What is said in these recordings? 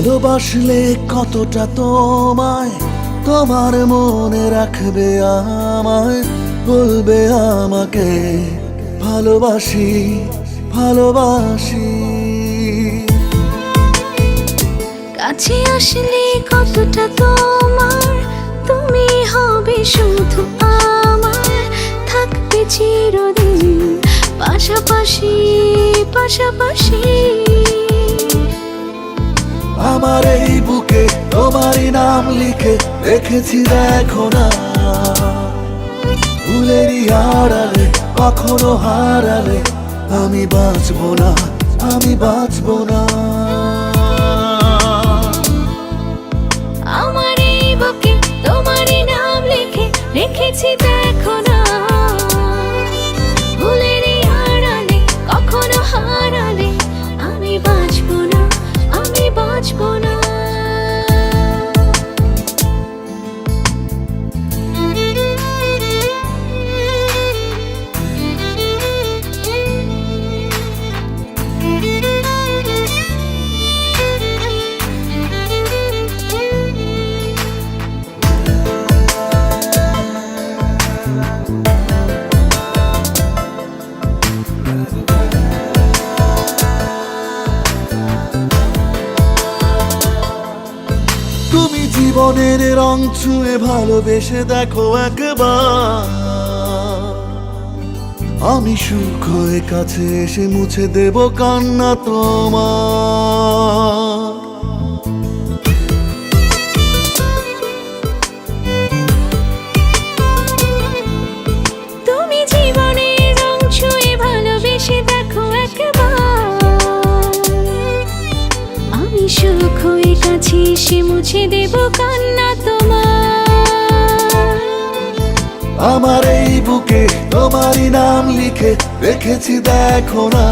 ভালোবাসলে কতটা তোমায়, তোমার মনে রাখবে আমায়, বলবে আমাকে, ভালোবাসি ভালোবাসি। কাছে আসলে কতটা তোমার, তুমি হবে শুধু আমার থাকবে চিরদিন, পাশাপাশি পাশাপাশি। তোমারই নাম লিখে রেখেছি দেখো না। ফুলেরই আড়ালে, কখনো হারালে আমি বাঁচবো না, আমি বাঁচবো না। তোমারই নাম লিখে ভুলেরই কখনো আমি বাঁচবো না, আমি বাঁচবো না। তুমি জীবনের রং ছুঁয়ে ভালোবেসে দেখো একবার। আমি সুখ হয়ে কাছে এসে মুছে দেব কান্না তোমার। আমি সুখ হয়ে কাছে এসে মুছে দেব কান্না তোমার। আমার এই বুকে তোমারই নাম লিখে রেখেছি দেখো না।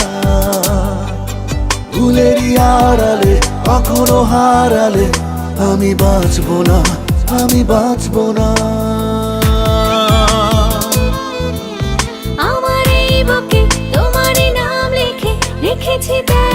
ফুলেরই আড়ালে কখনো হারালে আমি বাঁচবো না আমি বাঁচবো না। আমার এই বুকে তোমারই নাম লিখে রেখেছি দেখো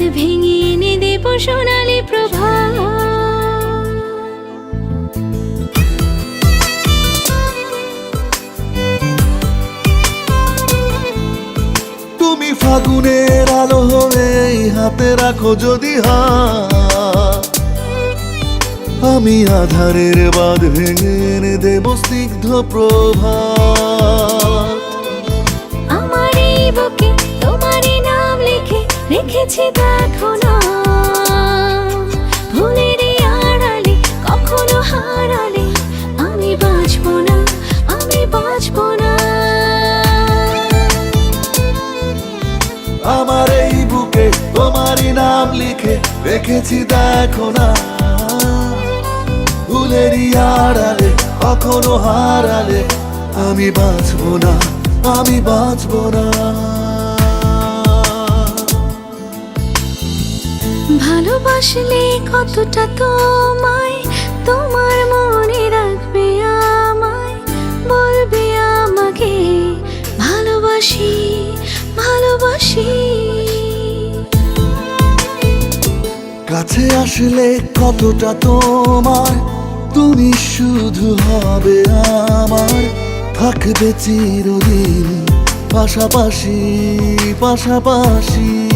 বাঁধ ভেঙে এনে দেব সোনালি প্রভা তুমি ফাগুনের আলো হয়ে হাতে রাখো যদি হাত। আমি আধারের বাঁধ ভেঙে এনে দেব স্নিগ্ধ প্রভাত। রেখেছি দেখো না ভুলেরই আড়ালে কখনো হারালে আমি বাঁচবো না, আমি বাঁচবো না। আমার এই বুকে তোমারই নাম লিখে রেখেছি দেখো না। ফুলেরই আড়ালে কখনো হারালে আমি বাঁচবো না, আমি বাঁচবো না। ভালোবাসলে কতটা তোমায়, তোমার মনে রাখবে আমায়। বলবে আমাকে, ভালোবাসি ভালোবাসি। কাছে আসলে কতটা তোমার, তুমি শুধু হবে আমার। থাকবে চিরদিন পাশাপাশি পাশাপাশি।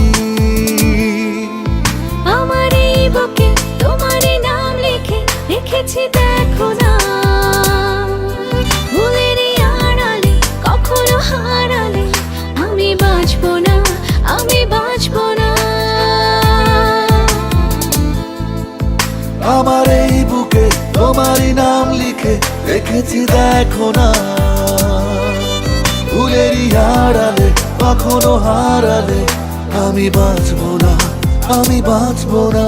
রেখেছি দেখো না। ভুলেরই আড়ালে কখনো হারালে আমি বাঁচবো না আমি বাঁচবো না।